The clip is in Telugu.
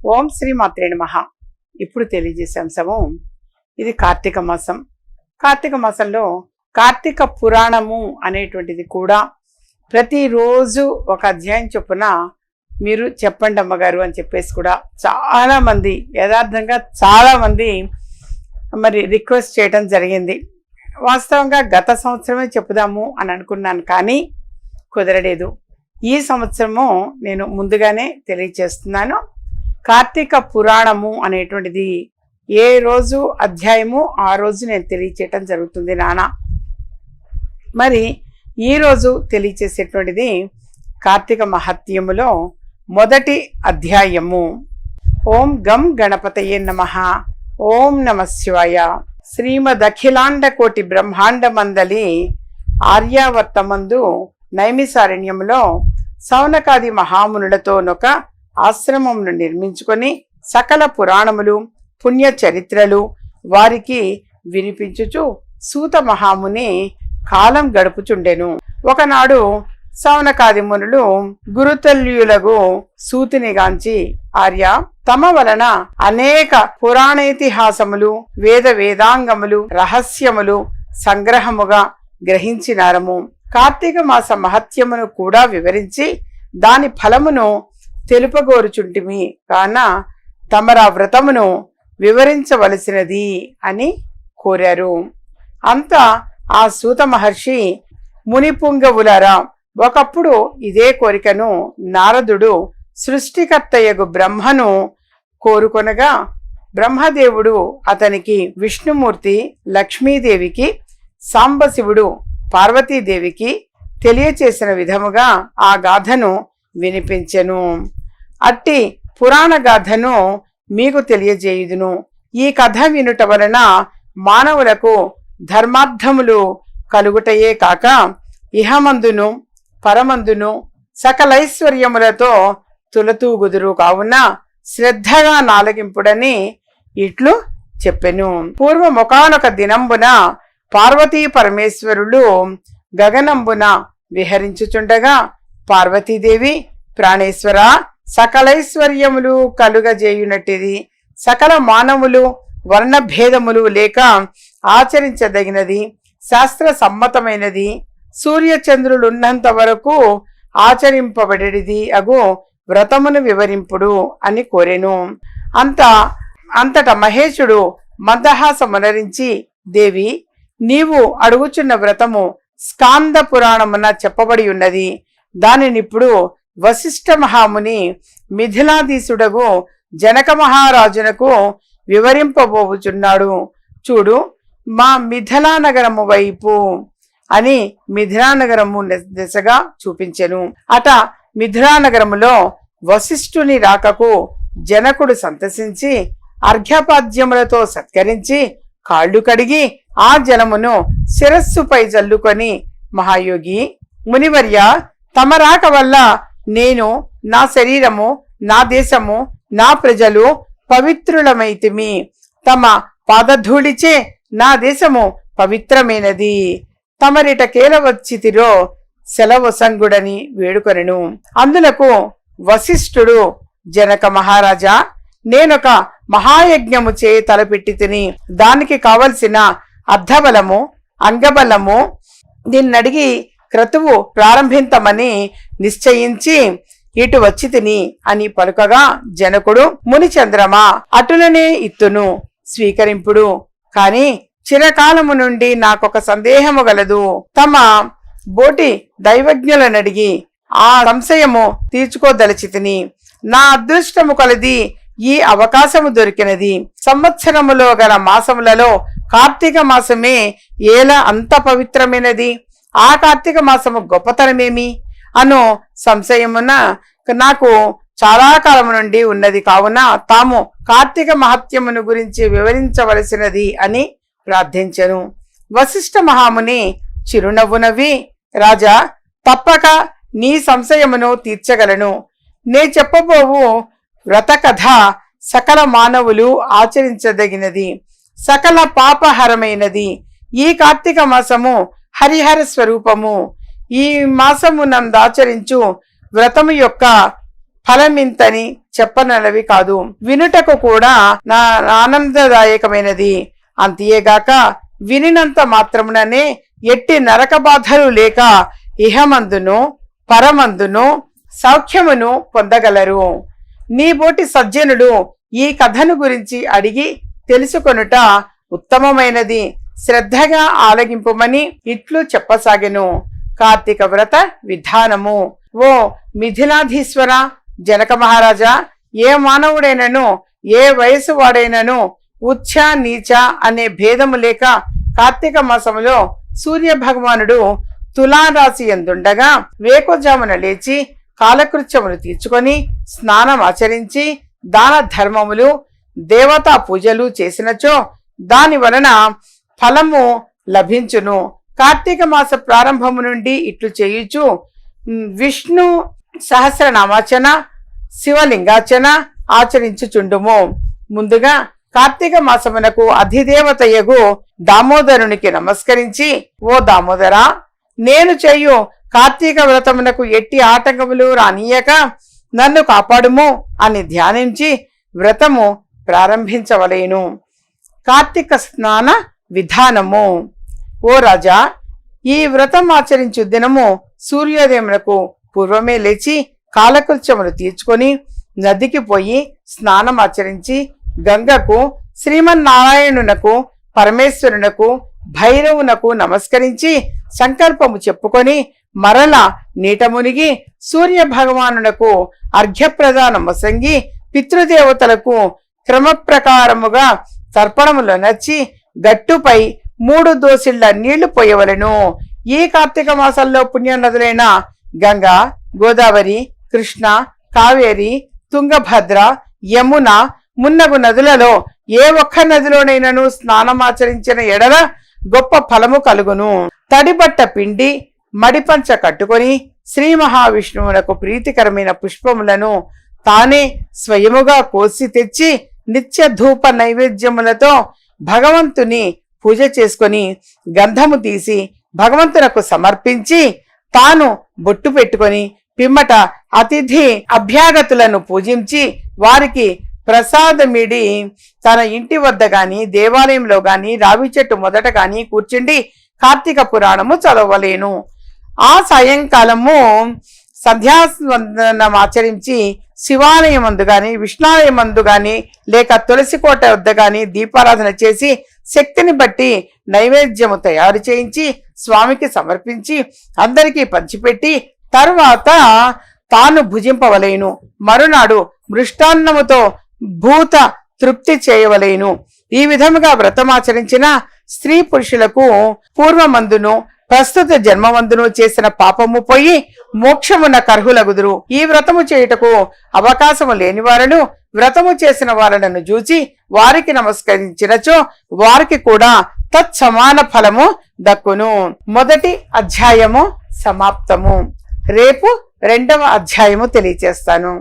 ఓం శ్రీ మాత్రే మహా ఇప్పుడు తెలియజేసే అంశము ఇది కార్తీక మాసం. కార్తీక మాసంలో కార్తీక పురాణము అనేటువంటిది కూడా ప్రతిరోజు ఒక అధ్యాయం చొప్పున మీరు చెప్పండి అమ్మగారు అని చెప్పేసి కూడా చాలామంది యథార్థంగా చాలామంది మరి రిక్వెస్ట్ చేయడం జరిగింది. వాస్తవంగా గత సంవత్సరమే చెప్పుదాము అని అనుకున్నాను కానీ కుదరలేదు. ఈ సంవత్సరము నేను ముందుగానే తెలియచేస్తున్నాను కార్తీక పురాణము అనేటువంటిది ఏ రోజు అధ్యాయము ఆ రోజు నేను తెలియచేయటం జరుగుతుంది నాన్న మరి ఈరోజు తెలియచేసేటువంటిది కార్తీక మహత్యములో మొదటి అధ్యాయము. ఓం గం గణపతయే నమ. ఓం నమ శివాయ. శ్రీమద్ కోటి బ్రహ్మాండ మందలి ఆర్యావర్తమందు నైమిసారణ్యములో సౌనకాది మహామునులతోనొక ఆశ్రమమును నిర్మించుకొని సకల పురాణములు పుణ్య చరిత్రలు వారికి వినిపించుచు సూత మహాముని కాలం గడుపుచుండెను. ఒకనాడు సౌనకాది మునులు గురుతల్యులకు సూతినిగాంచి ఆర్య తమ వలన అనేక పురాణేతిహాసములు వేద వేదాంగములు రహస్యములు సంగ్రహముగా గ్రహించినారము. కార్తీక మాస మహత్యమును కూడా వివరించి దాని ఫలమును తెలుపగోరుచుంటిమి. కాన తమరా వ్రతమును వివరించవలసినది అని కోరారు. అంతా ఆ సూత మహర్షి మునిపుంగవులారా ఒకప్పుడు ఇదే కోరికను నారదుడు సృష్టికర్తయగు బ్రహ్మను కోరుకొనగా బ్రహ్మదేవుడు అతనికి విష్ణుమూర్తి లక్ష్మీదేవికి సాంబశివుడు పార్వతీదేవికి తెలియచేసిన విధముగా ఆ గాథను వినిపించెను. అట్టి పురాణ గాథను మీకు తెలియజేయుదును. ఈ కథ వినుట వలన మానవులకు ధర్మార్థములు కలుగుటయే కాక ఇహమందును పరమందును సకలైశ్వర్యములతో తులతూగుదురు కావున శ్రద్ధగా నాలగింపుడని ఇట్లు చెప్పెను. పూర్వముఖానొక దినంబున పార్వతీ పరమేశ్వరులు గగనంబున విహరించుచుండగా పార్వతీదేవి ప్రాణేశ్వర సకలైశ్వర్యములు కలుగజేయునట్టిది. సకల మానవులు వర్ణభేదములు లేక ఆచరించదగినది. శాస్త్ర సమ్మతమైనది. సూర్యచంద్రులున్నంత వరకు ఆచరింపబడేది అగు వ్రతమును వివరింపుడు అని కోరెను. అంత అంతట మహేశుడు మందహాసమునరించి దేవి నీవు అడుగుచున్న వ్రతము స్కాంద పురాణమున చెప్పబడి ఉన్నది. దానినిప్పుడు వశిష్ఠ మహాముని మిథిలాధీసుడగు జనక మహారాజునకు వివరింపబోచున్నాడు చూడు మా మిథిలా నగరము వైపు అని మిథిలా నగరము దిశగా చూపించెను. అట మిథిలా నగరములో వశిష్ఠుని రాకకు జనకుడు సంతసించి అర్ఘ్యపాద్యములతో సత్కరించి కాళ్ళు కడిగి ఆ జలమును శిరస్సుపై జల్లుకొని మహాయోగి మునివర్య తమ రాక వల్ల నేను నా శరీరము నా దేశము నా ప్రజలు పవిత్రులమైతిమి. తమ పాదధూళిచే నా దేశము పవిత్రమైనది. తమరిట కేలవచ్చితిరో సెలవసంగుడని వేడుకొనెను. అందులకు వశిష్ఠుడు జనక మహారాజా నేనొక మహాయజ్ఞము చే తలపెట్టి తిని దానికి కావలసిన అర్ధబలము అంగబలము నిన్నడిగి క్రతువు ప్రారంభింతమని నిశ్చయించి ఇటు వచ్చి తిని అని పలుకగా జనకుడు మునిచంద్రమా అటులనే ఇత్తును స్వీకరింపుడు. కాని చిరకాలము నుండి నాకొక సందేహము గలదు. తమ బోటి దైవజ్ఞులనడిగి ఆ సంశయము తీర్చుకోదలచితిని. నా అదృష్టము కొలది ఈ అవకాశము దొరికినది. సంవత్సరములో గల మాసములలో కార్తీక మాసమే ఏలా అంత పవిత్రమైనది. ఆ కార్తీక మాసము గొప్పతనమేమి అను సంశయమున నాకు చాలా కాలము నుండి ఉన్నది. కావున తాము కార్తీక మహత్యమును గురించి వివరించవలసినది అని ప్రార్థించెను. వశిష్ఠ మహాముని చిరునవ్వు నవ్వి రాజా తప్పక నీ సంశయమును తీర్చగలను. నే చెప్పబోవు వ్రతకథ సకల మానవులు ఆచరించదగినది. సకల పాపహరమైనది. ఈ కార్తీక మాసము హరిహర స్వరూపము. ఈ మాసము నందాచరించు వ్రతము యొక్క ఫలమింతని చెప్పనలవి కాదు. వినుటకు కూడా నా ఆనందదాయకమైనది. అంతేగాక వినినంత మాత్రముననే ఎట్టి నరక బాధలు లేక ఇహమందును పరమందును సౌఖ్యమును పొందగలరు. నీబోటి సజ్జనుడు ఈ కథను గురించి అడిగి తెలుసుకొనుట ఉత్తమమైనది. శ్రద్ధగా ఆలగింపుమని ఇట్లు చెప్పసాగెను. కార్తీక వ్రత విధానము. ఓ మిథిలాధీశ్వర జనక మహారాజా ఏ మానవుడైనను ఏ వయసు వాడైనను ఉచ్చ నీచ అనే భేదము లేక కార్తీక మాసములో సూర్య భగవానుడు తులారాశి ఎందుండగా వేకోజామున లేచి కాలకృత్యములు తీర్చుకొని స్నానం ఆచరించి దాన ధర్మములు దేవతా పూజలు చేసినచో దాని వలన ఫలము లభించును. కార్తీక మాస ప్రారంభము నుండి ఇట్లు చేయుచు విష్ణు సహస్రనామాచన శివలింగాచన ఆచరించుచుండుము. ముందుగా కార్తీక మాసమునకు అధిదేవతయగు దామోదరునికి నమస్కరించి ఓ దామోదరా నేను చేయు కార్తీక వ్రతమునకు ఎట్టి ఆటంకములు రానీయక నన్ను కాపాడుము అని ధ్యానించి వ్రతము ప్రారంభించవలేను. కార్తీక స్నాన విధానము. ఓ రాజా ఈ వ్రతం ఆచరించు దినము సూర్యోదయమునకు పూర్వమే లేచి కాలకృత్యములు తీర్చుకొని నదికి పోయి స్నానం ఆచరించి గంగకు శ్రీమన్నారాయణునకు పరమేశ్వరునకు భైరవునకు నమస్కరించి సంకల్పము చెప్పుకొని మరల నీట మునిగి సూర్య భగవానునకు అర్ఘ్యప్రదానము సంగి పితృదేవతలకు క్రమప్రకారముగా తర్పణములో నచ్చి గట్టుపై మూడు దోసిళ్ళ నీళ్ళు పోయవలెను. ఈ కార్తీక మాసంలో పుణ్యనదులైన గంగా గోదావరి కృష్ణ కావేరి తుంగభద్ర యమున మున్నగు నదులలో ఏ ఒక్క నదిలోనైనను స్నానమాచరించిన ఎడల గొప్ప ఫలము కలుగును. తడిబట్ట పిండి మడిపంచ కట్టుకొని శ్రీ మహావిష్ణువునకు ప్రీతికరమైన పుష్పములను తానే స్వయముగా కోసి తెచ్చి నిత్య ధూప నైవేద్యములతో భగవంతుని పూజ చేసుకొని గంధము తీసి భగవంతునకు సమర్పించి తాను బొట్టు పెట్టుకొని పిమ్మట అతిథి అభ్యాగతులను పూజించి వారికి ప్రసాదమిడి తన ఇంటి వద్ద గాని దేవాలయంలో గాని రావి చెట్టు మొదట గాని కూర్చుండి కార్తీక పురాణము చదవలేను. ఆ సాయంకాలము సంధ్యావందనం ఆచరించి శివాలయమందు గాని విష్ణాలయమందు గాని లేక తులసికోట వద్ద గాని దీపారాధన చేసి శక్తిని బట్టి నైవేద్యము తయారు చేయించి స్వామికి సమర్పించి అందరికీ పంచిపెట్టి తరువాత తాను భుజింపవలేను. మరునాడు మృష్టాన్నముతో భూత తృప్తి చేయవలేను. ఈ విధముగా వ్రతమాచరించిన స్త్రీ పురుషులకు పూర్వమందును ప్రస్తుత జన్మవందును చేసిన పాపము పోయి మోక్షమున కర్హులగుదురు ఈ వ్రతము చేయుటకు అవకాశము లేని వారను వ్రతము చేసిన వారలను చూచి వారికి నమస్కరించినచో వారికి కూడా తత్సమాన ఫలము దక్కును. మొదటి అధ్యాయము సమాప్తము. రేపు రెండవ అధ్యాయము తెలియచేస్తాను.